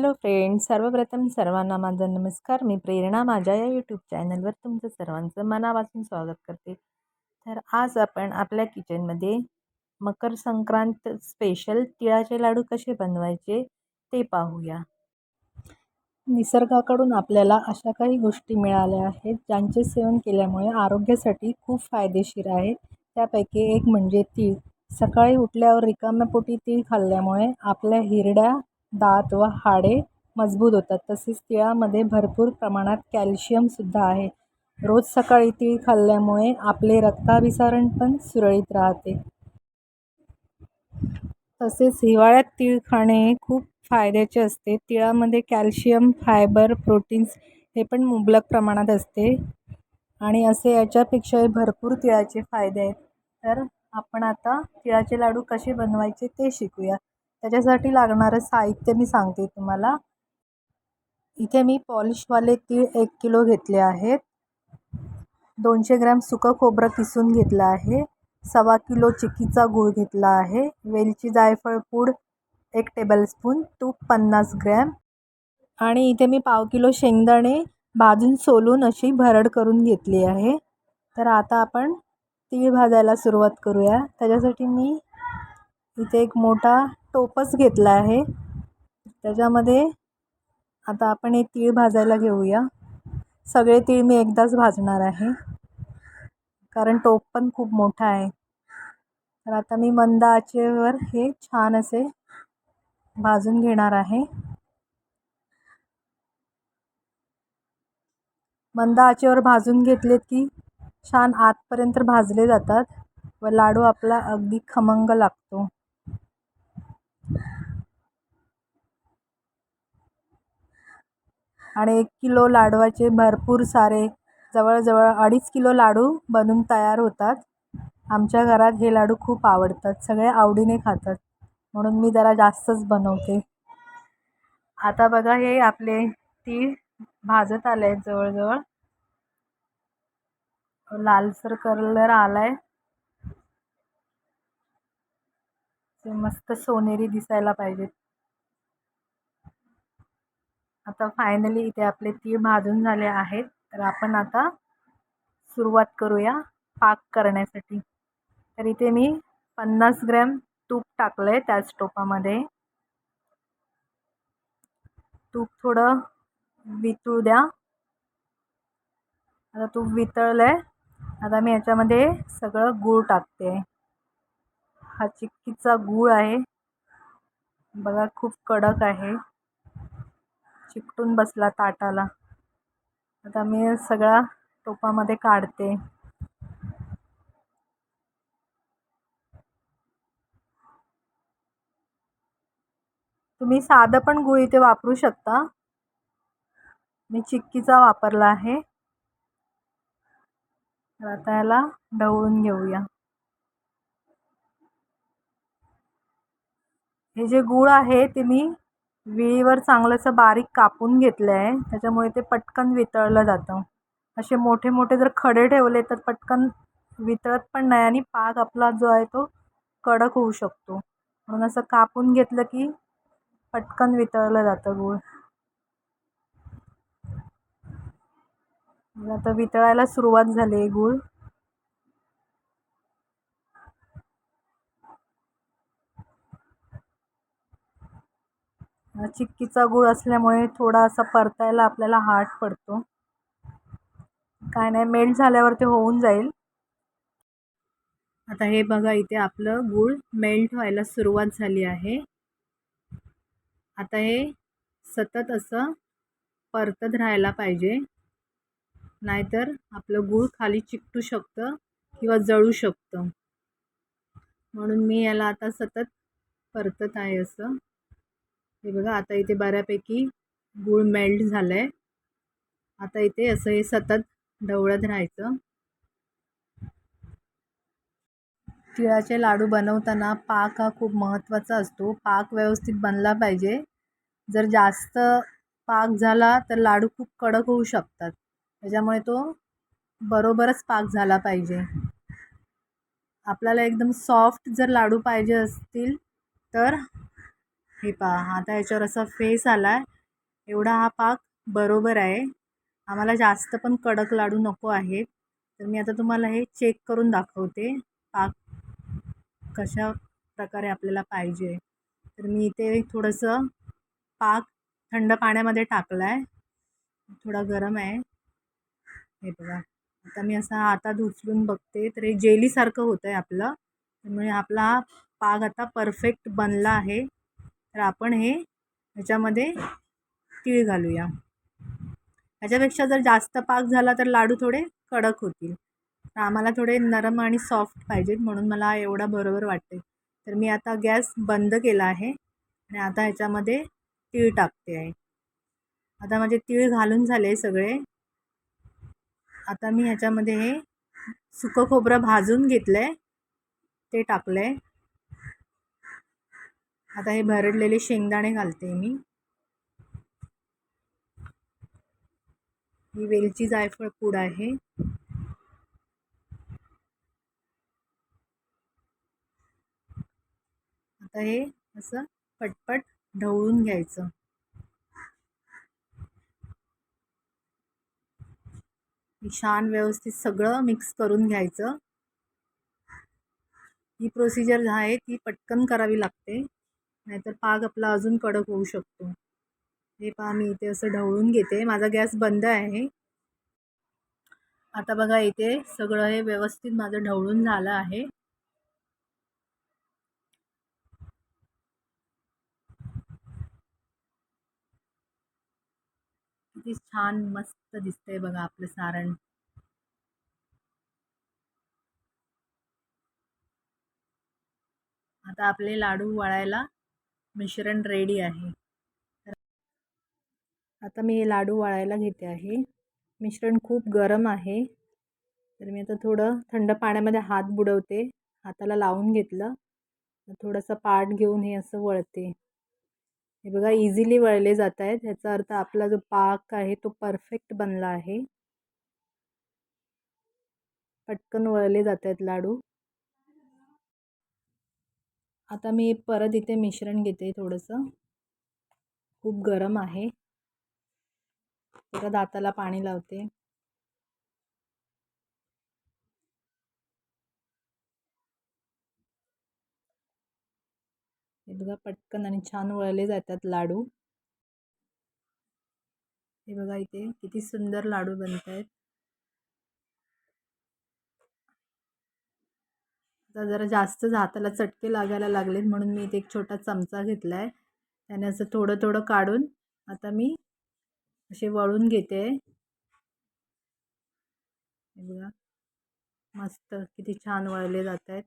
Hello friends सर्वप्रथम सर्वांना माझा नमस्कार. मी प्रेरणा माझ्या या यूट्यूब चॅनलवर तुमचं सर्वांचं मनापासून स्वागत करते. तर आज आपण आपल्या किचनमध्ये मकर संक्रांत स्पेशल तिळाचे लाडू कसे बनवायचे ते पाहूया. निसर्गाकडून आपल्याला अशा काही गोष्टी मिळाल्या आहेत ज्यांचे सेवन केल्यामुळे आरोग्यासाठी खूप फायदेशीर आहे त्यापैकी एक म्हणजे तीळ. सकाळी उठल्यावर रिकाम्या पोटी तीळ खाल्ल्यामुळे आपल्या हिरड्या दात व हाडे मजबूत होतात. तसेच तिळामध्ये भरपूर प्रमाणात कॅल्शियमसुद्धा आहे. रोज सकाळी तीळ खाल्ल्यामुळे आपले रक्ताभिसरण पण सुरळीत राहते. तसेच हिवाळ्यात तीळ खाणे खूप फायद्याचे असते. तिळामध्ये कॅल्शियम फायबर प्रोटीन्स हे पण मुबलक प्रमाणात असते. आणि असे याच्यापेक्षाही भरपूर तिळाचे फायदे आहेत. तर आपण आता तिळाचे लाडू कसे बनवायचे ते शिकूया. त्याच्यासाठी लागणारं साहित्य मी सांगते तुम्हाला. इथे मी पॉलिशवाले तीळ एक किलो घेतले आहेत. दोनशे ग्रॅम सुकं खोबरं किसून घेतलं आहे. सवा किलो चिकीचा गूळ घेतला आहे. वेलची जायफळ पूड एक टेबलस्पून तूप पन्नास ग्रॅम. आणि इथे मी पाव किलो शेंगदाणे भाजून सोलून अशी भरड करून घेतली आहे. तर आता आपण तीळ भाजायला सुरुवात करूया. त्याच्यासाठी मी इथे एक मोठा टोपच घेतला आहे. त्याच्यामध्ये आता आपण हे तीळ भाजायला घेऊया. सगळे तीळ मी एकदाच भाजणार आहे. कारण टोप पण खूप मोठा आहे. तर आता मी मंद आचेवर हे छान असे भाजून घेणार आहे. मंद आचेवर भाजून घेतलेत की छान आतपर्यंत भाजले जातात व लाडू आपला अगदी खमंग लागतो. आणि एक किलो लाडवाचे भरपूर सारे जवळजवळ अडीच किलो लाडू बनून तयार होतात. आमच्या घरात हे लाडू खूप आवडतात सगळे आवडीने खातात म्हणून मी जरा जास्तच बनवते. आता बघा हे आपले तीळ भाजत आले आहेत जवळजवळ लालसर कलर आला आहे ते मस्त सोनेरी दिसायला पाहिजेत. आता फायनली इथे आपले तीळ भाजून झाले आहेत. तर आपण आता सुरुवात करूया पाक करण्यासाठी. तर इथे मी पन्नास ग्रॅम तूप टाकलं आहे त्याच टोपामध्ये. तूप थोडं वितळू द्या. आता तूप वितळलं आहे आता मी याच्यामध्ये सगळं गूळ टाकते. हा चिक्कीचा गूळ आहे. बघा खूप कडक आहे. चिकटून बसला ताटाला. आता मी सगळा टोपामध्ये काढते. तुम्ही साधं पण गुळ इथे वापरू शकता. मी चिक्कीचा वापरला आहे. आता याला ढवळून घेऊया. हे जे गूळ आहे ते मी विळीवर चांगलंसं बारीक कापून घेतलं आहे त्याच्यामुळे ते पटकन वितळलं जातं. असे मोठे मोठे जर खडे ठेवले तर पटकन वितळत पण नाही आणि पाक आपला जो आहे तो कडक होऊ शकतो. म्हणून असं कापून घेतलं की पटकन वितळलं जातं गूळ. आता वितळायला सुरुवात झाली आहे गूळ. चिक्कीचा गूळ असल्यामुळे थोडा असा परतायला आपल्याला हार्ड पडतो. काय नाही मेल्ट झाल्यावर ते होऊन जाईल. आता हे बघा इथे आपलं गूळ मेल्ट व्हायला सुरुवात झाली आहे. आता हे सतत असं परतत राहायला पाहिजे. नाहीतर आपलं गूळ खाली चिकटू शकतं किंवा जळू शकतं. म्हणून मी याला आता सतत परतत आहे असं. हे बघा आता इथे बऱ्यापैकी गूळ मेल्ट झालं आहे आता इथे असं हे सतत ढवळत राहायचं. तिळाचे लाडू बनवताना पाक हा खूप महत्त्वाचा असतो. पाक व्यवस्थित बनला पाहिजे. जर जास्त पाक झाला तर लाडू खूप कडक होऊ शकतात. त्याच्यामुळे तो बरोबरच पाक झाला पाहिजे. आपल्याला एकदम सॉफ्ट जर लाडू पाहिजे असतील तर हे पहा आता याच्यावर असा फेस आला आहे एवढा हा पाक बरोबर आहे. आम्हाला जास्त पण कडक लाडू नको आहेत. तर मी आता तुम्हाला हे चेक करून दाखवते पाक कशा प्रकारे आपल्याला पाहिजे. तर मी इथे थोडंसं पाक थंड पाण्यामध्ये टाकला आहे थोडा गरम आहे. हे बघा. आता मी असा हातात उचलून बघते तर हे जेलीसारखं होतं आहे आपलं. त्यामुळे आपला हा पाक आता परफेक्ट बनला आहे. तर आपण हे ह्याच्यामध्ये तीळ घालूया. ह्याच्यापेक्षा जर जास्त पाक झाला तर लाडू थोडे कडक होतील. तर आम्हाला थोडे नरम आणि सॉफ्ट पाहिजेत म्हणून मला एवढा बरोबर वाटते तर मी आता गॅस बंद केला आहे आणि आता ह्याच्यामध्ये तीळ टाकते आहे. आता माझे तीळ घालून झाले सगळे. आता मी ह्याच्यामध्ये हे सुकं खोबरं भाजून घेतलं आहे ते टाकलं आहे आता हे भरडलेले शेंगदाणे घालते मी. ही वेलची जायफळ पूड आहे. आता हे असं पटपट ढवळून घ्यायचं. छान व्यवस्थित सगळं मिक्स करून घ्यायचं. ही प्रोसिजर आहे ती पटकन करावी लागते. नाहीतर पाक आपला अजून कडक होऊ शकतो. हे पहा मी इथे असं ढवळून घेते. माझा गॅस बंद आहे. आता बघा इथे सगळं हे व्यवस्थित माझं ढवळून झालं आहे. किती छान मस्त दिसतंय बघा आपलं सारण. आता आपले लाडू वळायला मिश्रण रेडी आहे. आता मी हे लाडू वळायला घेते आहे. मिश्रण खूप गरम आहे. तर मी आता थोडं थंड पाण्यामध्ये हात बुडवते. हाताला लावून घेतलं. थोडंसं पाट घेऊन हे असं वळते. हे बघा इझिली वळले जात आहेत. ह्याचा अर्थ आपला जो पाक आहे तो परफेक्ट बनला आहे. पटकन वळले जात आहेत लाडू. आता मी परत इथे मिश्रण घेते थोडंसं. खूप गरम आहे. परत दाताला पाणी लावते. हे बघा पटकन आणि छान वळले जातात लाडू. हे बघा इथे किती सुंदर लाडू बनत आहेत आता जरा जास्त हाताला चटके लागायला लागलेत म्हणून मी इथे एक छोटा चमचा घेतला आहे त्याने असं थोडं थोडं काढून आता मी असे वळून घेते. बघा. मस्त किती छान वळले जात आहेत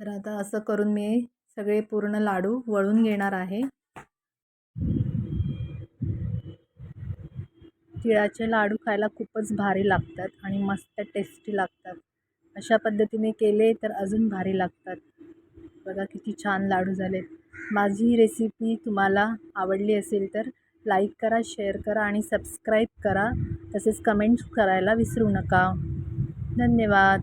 तर आता असं करून मी सगळे पूर्ण लाडू वळून घेणार आहे. तिळाचे लाडू खायला खूपच भारी लागतात आणि मस्त टेस्टी लागतात. अशा पद्धतीने केले तर अजून भारी लागतात. बघा किती छान लाडू झालेत. माझी रेसिपी तुम्हाला आवडली असेल तर लाईक करा शेअर करा आणि सबस्क्राईब करा. तसेच कमेंट्स करायला विसरू नका. धन्यवाद.